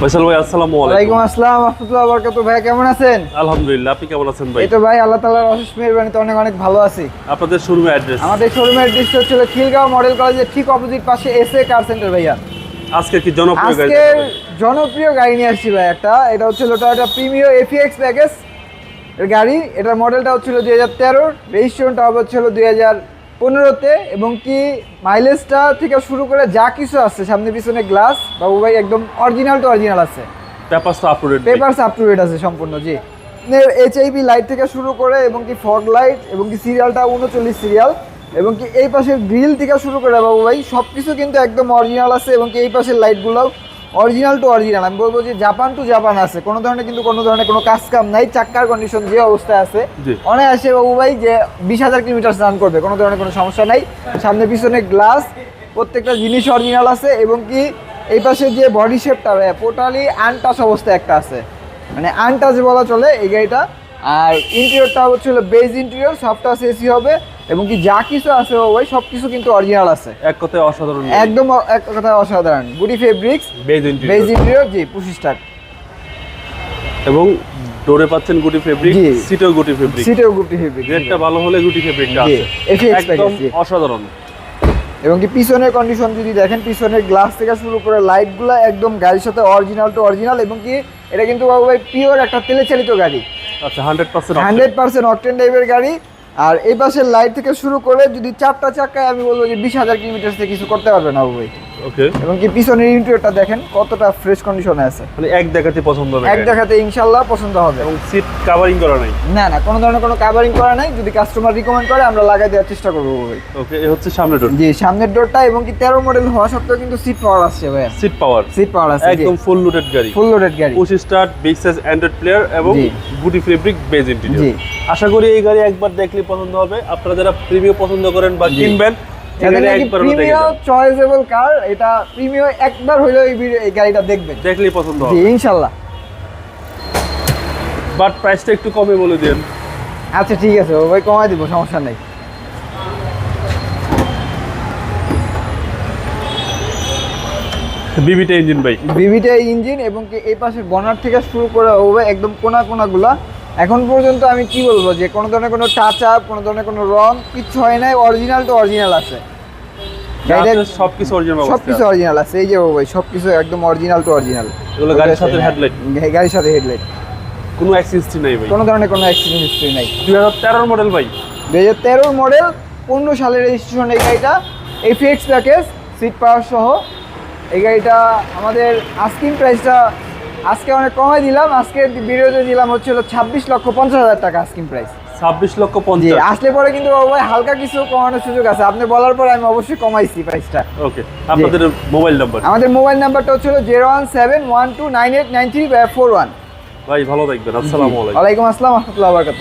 ফয়সাল ভাই আসসালামু ওয়ালাইকুম আসসালাম রহমতুল্লাহ বরকাত ভাই কেমন আছেন? আলহামদুলিল্লাহ আপনি কেমন আছেন ভাই? এই তো ভাই আল্লাহ তাআলার অশেষ মেহরবানিতে অনেক অনেক ভালো আছি। আপনাদের শোরুমের অ্যাড্রেস আমাদের শোরুমের দৃশ্য হচ্ছিল খিলগাঁও মডেল কলেজের ঠিক অপোজিট পাশে এসএ কার সেন্টার ভাইয়া। আজকে কি জনপ্রিয় গাড়ি আজকে জনপ্রিয় গাড়ি নিয়ে আসছি ভাই একটা। এটা হচ্ছিল টয়োটা প্রিমিও এফিএক্স প্যাকেজ এর গাড়ি। এটার মডেলটা হচ্ছিল দুই হাজার তেরোর। রেজিস্ট্রেশনটা হবে হচ্ছিল দুই হাজার পনেরোতে এবং কি মাইলেজটা থেকে শুরু করে যা কিছু আছে সামনে পিছনে গ্লাস বাবু ভাই একদম অরিজিনাল টু অরিজিনাল আছে। পেপারস তো uploaded papers up to date আছে সম্পূর্ণ জি। এইচআইবি লাইট থেকে শুরু করে এবং কি ফগ লাইট এবং কি সিরিয়ালটা উনচল্লিশ সিরিয়াল এবং কি এই পাশের গ্রিল থেকে শুরু করে বাবু ভাই সব কিছু কিন্তু একদম অরিজিনাল আছে এবং কি এই পাশের লাইটগুলোও অরিজিনাল টু অরিজিনাল আমি বলব যে জাপান টু জাপান আছে। কোনো ধরনের কিন্তু কোনো ধরনের কোনো কাজ কাম নাই চাক্কার কন্ডিশন যে অবস্থায় আছে। আসে বাবু ভাই যে বিশ হাজার কিলোমিটার স্নান করবে কোনো ধরনের কোনো সমস্যা নাই। সামনে পিছনে গ্লাস প্রত্যেকটা জিনিস অরিজিনাল আছে এবং কি এই পাশে যে বডি শেপটা টোটালি আনটাচ অবস্থায় একটা আছে। মানে আনটাচ বলা চলে এই গাড়িটা। আর ইন্টেরিয়রটা হচ্ছিল বেজ ইন্টেরিয়র সবটা এসি হবে। এবং কি যা কিছু আছে ওই সব কিছু কিন্তু অরিজিনাল আছে। এক কথায় অসাধারণ একদম এক কথায় অসাধারণ। গুডি ফেব্রিক্স বেজ ইন্টেরিয়র জি পঁচিশ টাকা এবং ডোরে পাচ্ছেন গুটি ফেব্রিক। সিটেও গুটি ফেব্রিক সিটেও গুডি ফেব্রিক্স রেটটা ভালো হলে গুটি ফেব্রিকটা আছে। একদম অসাধারণ। এবং কি পিছনের কন্ডিশন যদি দেখেন পিছনের গ্লাস থেকে শুরু করে লাইটগুলো একদম গাড়ির সাথে অরিজিনাল টু অরিজিনাল এবং কি এটা কিন্তু বাবু ভাই পিওর একটা তেলে চালিত গাড়ি। আচ্ছা hundred percent hundred percent octane টাইপের গাড়ি। আর এই পাশের লাইট থেকে শুরু করে যদি চারটা চাকায় আমি বলব যে বিশ হাজার কিলোমিটার থেকে কিছু করতে পারবে না অবশ্যই ওকে। এবং কি পিছনের ইন্টেরিয়রটা দেখেন কতটা ফ্রেশ কন্ডিশনে আছে। মানে এক দেখাতে পছন্দ হবে এক দেখাতে ইনশাল্লাহ পছন্দ হবে। এবং সিট কাভারিং করা নাই? না না কোনো ধরনের কোনো কাভারিং করা নাই। যদি কাস্টমার রিকমেন্ড করে আমরা লাগাই দেওয়ার চেষ্টা করব ভাই। ওকে এ হচ্ছে সামনে ডোর জি সামনের ডোরটা এবং কি তেরো মডেল হওয়া সত্ত্বেও কিন্তু সিট পাওয়ার আসছে ভাইয়া সিট পাওয়ার সিট পাওয়ার আছে একদম ফুল লোডেড গাড়ি। ফুল লোডেড গাড়ি। Push start big size Android player এবং। গুটি ফেব্রিক বেজ ইন্টেরিয়র জি। আশা করি এই গাড়ি একবার দেখলে পছন্দ হবে। আপনারা যারা প্রিমিয়াম পছন্দ করেন বা। কিনবেন যাদের এখানে নাকি একবার হলো দেখে প্রিমিয়াম যান। চয়েসেবল কার এটা প্রিমিয়াম একবার হলেও এই গাড়িটা দেখবেন। দেখলেই পছন্দ হবে। ইনশাল্লাহ। বাট প্রাইসটা একটু কমে বলে দেন আচ্ছা ঠিক আছে ও ভাই কমাই দিব সমস্যা নেই। বিবিটা ইঞ্জিন ভাই। বিবিটা ইঞ্জিন এবং এই পাশের বনার থেকে শুরু করে একদম কোনা কোনাগুলা। এখন পর্যন্ত আমি কি বলব যে কোনো ধরনের কোনো টাচ আপ কোনো ধরনের কোনো রং কিচ্ছু হয় নাই অরিজিনাল তো অরিজিনাল আছে। সবকিছু অরিজিনাল সব কিছু অরিজিনাল আছে এই যে ভাই সব কিছু একদম অরিজিনাল তো অরিজিনাল এগুলো গাড়ির সাথে হেডলাইট গাড়ির সাথে হেডলাইট কোনো অ্যাক্সিস নাই ভাই। কোনো ধরনের কোনো অ্যাক্সিডেন্ট হিস্ট্রি নাই। দুই হাজার তেরোর মডেল ভাই। দুই হাজার তেরোর মডেল পনেরো সালের রেজিস্ট্রেশন এই গাড়িটা এফএক্স প্যাকেজ সিট পাওয়ার সহ। এই গাড়িটা আমাদের আস্কিং প্রাইসটা আজকে অনেক কমাই দিলাম আজকে ভিডিওতে দিলাম হচ্ছে হলো ছাব্বিশ লক্ষ পঞ্চাশ হাজার টাকা আস্কিং প্রাইস ছাব্বিশ লক্ষ পঞ্চাশ। আসলে পরে কিন্তু ভাই হালকা কিছু কমানোর সুযোগ আছে। আপনি বলার পরে আমি অবশ্যই কমাইছি প্রাইসটা ওকে আপনাদের মোবাইল নাম্বার আমাদের মোবাইল নাম্বারটা হচ্ছে zero one seven one two nine eight nine three four one ভাই ভালো থাকবেন। আসসালামু আলাইকুম। ওয়ালাইকুম আসসালাম রহমতুল্লাহ বরকাত